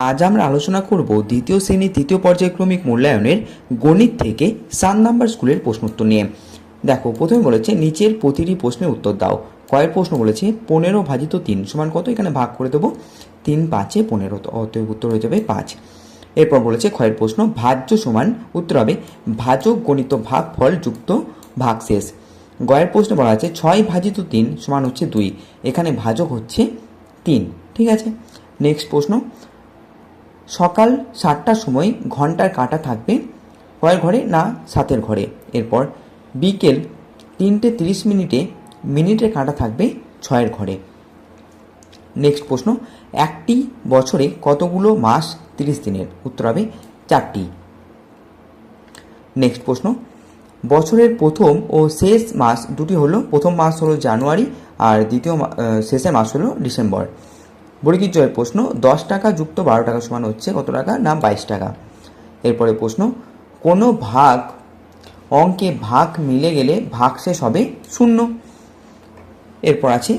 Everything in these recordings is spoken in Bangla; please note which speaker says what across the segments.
Speaker 1: আজ আমরা আলোচনা করব দ্বিতীয় শ্রেণির তৃতীয় পর্যায়ক্রমিক মূল্যায়নের গণিত থেকে সাত নাম্বার স্কুলের প্রশ্ন উত্তর নিয়ে। দেখো, প্রথমে বলেছে, নিচের প্রতিটি প্রশ্নের উত্তর দাও। কয়ের প্রশ্ন বলেছে, পনেরো ভাজিত তিন সমান কত? এখানে ভাগ করে দেবো। তিন পাঁচে পনেরো, তো উত্তর হয়ে যাবে পাঁচ। এরপর বলেছে ক্ষয়ের প্রশ্ন, ভাজ্য সমান উত্তর হবে, ভাজক গণিত ভাগ ফল যুক্ত ভাগ শেষ। গয়ের প্রশ্ন বলা আছে, ছয় ভাজিত তিন সমান হচ্ছে দুই। এখানে ভাজক হচ্ছে তিন, ঠিক আছে? নেক্সট প্রশ্ন সকাল সাতটার সময় ঘণ্টার কাঁটা থাকবে কয়ের ঘরে না সাতের ঘরে। এরপর বিকেল তিনটে তিরিশ মিনিটে মিনিটের কাঁটা থাকবে ছয়ের ঘরে। নেক্সট প্রশ্ন, একটি বছরে কতগুলো মাস তিরিশ দিনের? উত্তর হবে চারটি। নেক্সট প্রশ্ন, বছরের প্রথম ও শেষ মাস দুটি হলো। প্রথম মাস হলো জানুয়ারি আর দ্বিতীয় শেষের মাস হলো ডিসেম্বর। বর্গীর জয়ের প্রশ্ন, দশ টাকা যুক্ত বারো টাকা সমান হচ্ছে কত টাকা? না, বাইশ টাকা। এরপরে প্রশ্ন, কোনো ভাগ, অঙ্কে ভাগ মিলে গেলে ভাগ শেষ হবে শূন্য। এরপর আছে,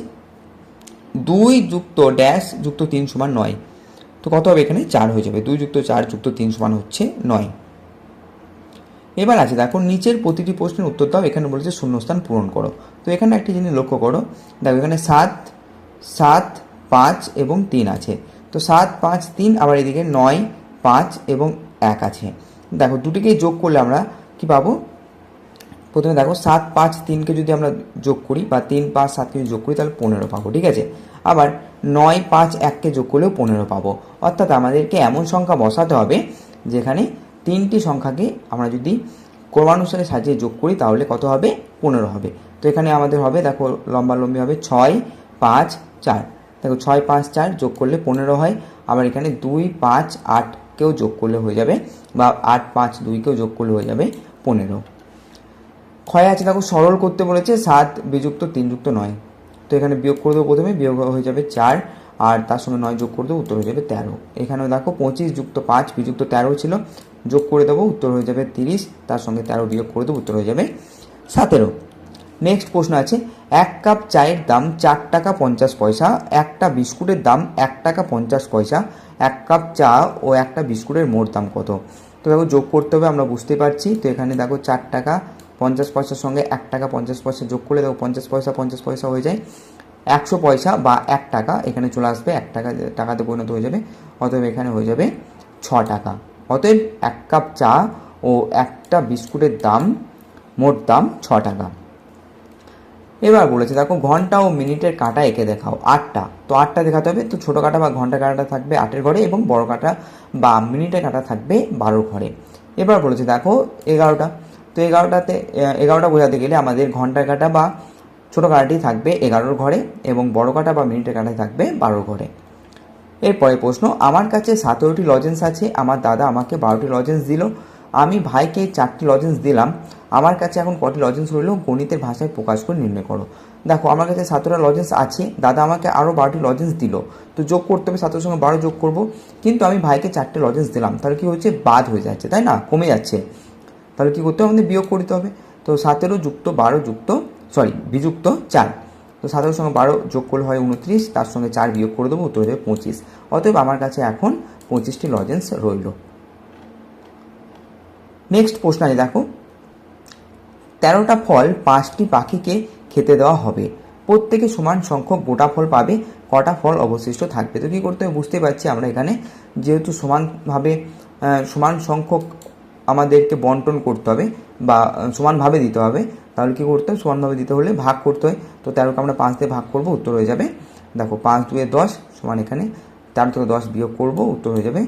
Speaker 1: দুই যুক্ত ড্যাশ যুক্ত তিন সমান নয়। তো কত হবে এখানে? চার হয়ে যাবে। দুই যুক্ত চার যুক্ত তিন সমান হচ্ছে নয়। এবার আছে, দেখো, নিচের প্রতিটি প্রশ্নের উত্তর দাও। এখানে বলেছে শূন্যস্থান পূরণ করো। তো এখানে একটি জিনিস লক্ষ্য করো। দেখো, এখানে সাত সাত পাঁচ এবং তিন আছে। তো সাত, পাঁচ, তিন, আবার এদিকে নয়, পাঁচ এবং এক আছে। দেখো, দুটিকেই যোগ করলে আমরা কি পাবো? প্রথমে দেখো, সাত, পাঁচ, তিনকে যদি আমরা যোগ করি বা তিন, পাঁচ, সাতকে যদি যোগ করি, তাহলে পনেরো পাবো, ঠিক আছে? আবার নয়, পাঁচ, এককে যোগ করলেও পনেরো পাবো। অর্থাৎ আমাদেরকে এমন সংখ্যা বসাতে হবে যেখানে তিনটি সংখ্যাকে আমরা যদি ক্রমানুসারে সাজিয়ে যোগ করি, তাহলে কত হবে? পনেরো হবে। তো এখানে আমাদের হবে, দেখো, লম্বালম্বি হবে ছয়, পাঁচ, চার। দেখো ছয় পাঁচ চার যোগ করলে পনেরো হয়। আবার এখানে দুই পাঁচ আটকেও যোগ করলে হয়ে যাবে বা আট পাঁচ দুইকেও যোগ করলে হয়ে যাবে পনেরো। ক্ষয় আছে দেখো সরল করতে বলেছে সাত বিযুক্ত তিন যুক্ত নয়। তো এখানে বিয়োগ করে দেবো প্রথমে, বিয়োগ হয়ে যাবে চার আর তার সঙ্গে নয় যোগ করে দেবো উত্তর হয়ে যাবে তেরো। এখানেও দেখো পঁচিশ যুক্ত পাঁচ বিযুক্ত তেরো ছিল, যোগ করে দেবো উত্তর হয়ে যাবে তিরিশ, তার সঙ্গে তেরো বিয়োগ করে দেবো উত্তর হয়ে যাবে সতেরো। নেক্সট প্রশ্ন আছে, এক কাপ চায়ের দাম চার টাকা পঞ্চাশ পয়সা, একটা বিস্কুটের দাম এক টাকা পঞ্চাশ পয়সা, এক কাপ চা ও একটা বিস্কুটের মোট দাম কত? তো দেখো, যোগ করতে হবে, আমরা বুঝতে পারছি। তো এখানে দেখো, চার টাকা পঞ্চাশ পয়সার সঙ্গে এক টাকা পঞ্চাশ পয়সা যোগ করলে দেখো, পঞ্চাশ পয়সা পঞ্চাশ পয়সা হয়ে যায়। একশো পয়সা বা এক টাকা, এখানে চলে আসবে, এক টাকা, টাকাতে পরিণত হয়ে যাবে, অতএব এখানে হয়ে যাবে ছ টাকা। অতএব এক কাপ চা ও একটা বিস্কুটের দাম, মোট দাম ছ টাকা। এবার বলেছে, দেখো, ঘণ্টা ও মিনিটের কাঁটা এঁকে দেখাও, আটটা। তো আটটা দেখাতে হবে, তো ছোটো কাঁটা বা ঘণ্টা কাঁটা থাকবে আটের ঘরে এবং বড় কাঁটা বা মিনিটের কাঁটা থাকবে বারো ঘরে। এবার বলেছে, দেখো, এগারোটা। তো এগারোটাতে এগারোটা বোঝাতে গেলে আমাদের ঘণ্টার কাঁটা বা ছোটো কাঁটাটি থাকবে এগারোর ঘরে এবং বড় কাঁটা বা মিনিটের কাঁটা থাকবে বারো ঘরে। এরপরে প্রশ্ন, আমার কাছে সতেরোটি লজেন্স আছে, আমার দাদা আমাকে বারোটি লজেন্স দিল আমি ভাইকে চারটি লজেন্স দিলাম। আমার কাছে এখন কটি লজেন্স রইল? গণিতের ভাষায় প্রকাশ করে নির্ণয় করো। দেখো, আমার কাছে সাতটা লজেন্স আছে। দাদা আমাকে আরও বারোটি লজেন্স দিল। তো যোগ করতে হবে সতেরোর সঙ্গে বারো যোগ করব। কিন্তু আমি ভাইকে চারটে লজেন্স দিলাম। তাহলে কী হচ্ছে বাদ হয়ে যাচ্ছে, তাই না? কমে যাচ্ছে। তাহলে কী করতে হবে? আমাদের বিয়োগ করতে হবে। তো সতেরো যুক্ত বারো যুক্ত সরি বিযুক্ত চার। তো সতেরোর সঙ্গে বারো যোগ করলে হয় উনত্রিশ, তার সঙ্গে চার বিয়োগ করে দেবো উত্তর হয়ে পঁচিশ। অতএব আমার কাছে এখন পঁচিশটি লজেন্স রইল। নেক্সট প্রশ্ন আছে, দেখো। তেরোটা ফল পাঁচটি পাখিকে খেতে দেওয়া হবে। প্রত্যেকে সমান সংখ্যক গোটা ফল পাবে, কটা ফল অবশিষ্ট থাকবে। তো কী করতে হবে? বুঝতে পারছি আমরা এখানে। যেহেতু সমানভাবে সমান সংখ্যক আমাদেরকে বন্টন করতে হবে বা সমানভাবে দিতে হবে, তাহলে কী করতে হবে? সমানভাবে দিতে হলে ভাগ করতে হয়। তো তেরোকে আমরা পাঁচ দিয়ে ভাগ করব, উত্তর হয়ে যাবে। দেখো, পাঁচ দুয়ে দশ সমান এখানে তেরো থেকে দশ বিয়োগ করব, উত্তর হয়ে যাবে